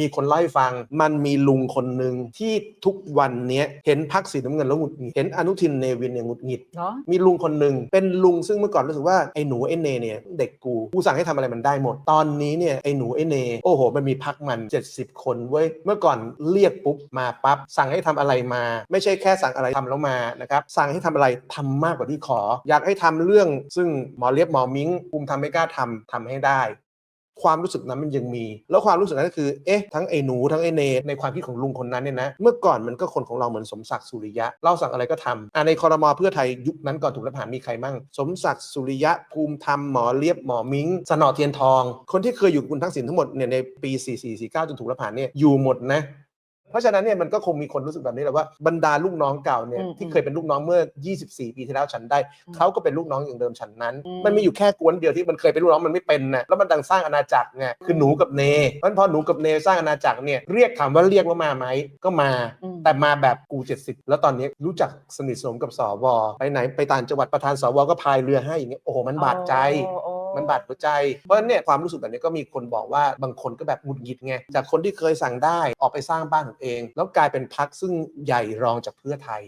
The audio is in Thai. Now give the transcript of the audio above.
มีคนเล่าให้ฟัง มันมีลุงคนหนึ่งที่ทุกวันเนี้ยเห็นพักสีน้ำเงินแล้วหงุดหงิด เห็นอนุทินเนวินเนี่ยหงุดหงิด เหรอ มีลุงคนหนึ่งเป็นลุงซึ่งเมื่อก่อนรู้สึกว่าไอ้หนูไอ้เนเนี่ยเด็กกูกูสั่งให้ทำอะไรมันได้หมด ตอนนี้เนี่ยไอ้หนูไอ้เนโอ้โห มันมีพักมัน 70 คนเว้ยเมื่อก่อนเรียกปุ๊บมาปั๊บสั่งให้ทำอะไรมา ไม่ใช่แค่สั่งอะไรทำแล้วมานะครับสั่งให้ทำอะไรทำมากกว่าที่ขอ อยากให้ทำเรื่องซึ่งหมอเรียบหมอมิ้งภูมิทำไม่กล้าทำทำให้ได้ ความรู้สึกนั้นมันยังมี แล้วความรู้สึกนั้นก็คือ เอ๊ะ ทั้งไอ้หนูทั้งไอ้เนในความคิดของลุงคนนั้นเนี่ยนะ เมื่อก่อนมันก็คนของเราเหมือนสมศักดิ์สุริยะ เราสั่งอะไรก็ทำอ่าในคอรมอเพื่อไทยยุคนั้นก่อนถูกรัฐประหารมีใครมั่ง สมศักดิ์สุริยะภูมิธรรมหมอเลียบหมอมิงสนอเทียนทอง คนที่เคยอยู่กับคุณทักษิณทั้งหมดเนี่ยในปี 44 49 จนถูกรัฐประหารเนี่ยอยู่หมดนะ เพราะฉะนั้นเนี่ยมันก็คงมีคนรู้สึกแบบนี้แหละว่าบรรดาลูกน้องเก่าเนี่ยอืมที่เคยเป็นลูกน้องเมื่อ 24 ปีที่แล้วฉันได้อืมเขาก็เป็นลูกน้องอย่างเดิมฉันนั้นอืมมันมีอยู่แค่กวนเดียวที่มันเคยเป็นลูกน้องมันไม่เป็นนะแล้วมันดังสร้างอาณาจักรไงคือหนูกับเนเพราะฉะนั้นพอหนูกับเนสร้างอาณาจักรเนี่ยเรียกถามว่าเรียกว่ามาไหมก็มาอืมแต่มาแบบกู 70 แล้วตอนนี้รู้จักสนิทสนมกับสวไปไหนไปต่างจังหวัดประธานสวก็พายเรือให้อย่างเงี้ยโอ้โหมันบาดใจโอ้โอ้ มันบาดหัวใจ เพราะฉะนั้นเนี่ยความรู้สึกแบบนี้ก็มีคนบอกว่าบางคนก็แบบหงุดหงิดไง จากคนที่เคยสั่งได้ออกไปสร้างบ้านของเอง แล้วกลายเป็นพักซึ่งใหญ่รองจากเพื่อไทย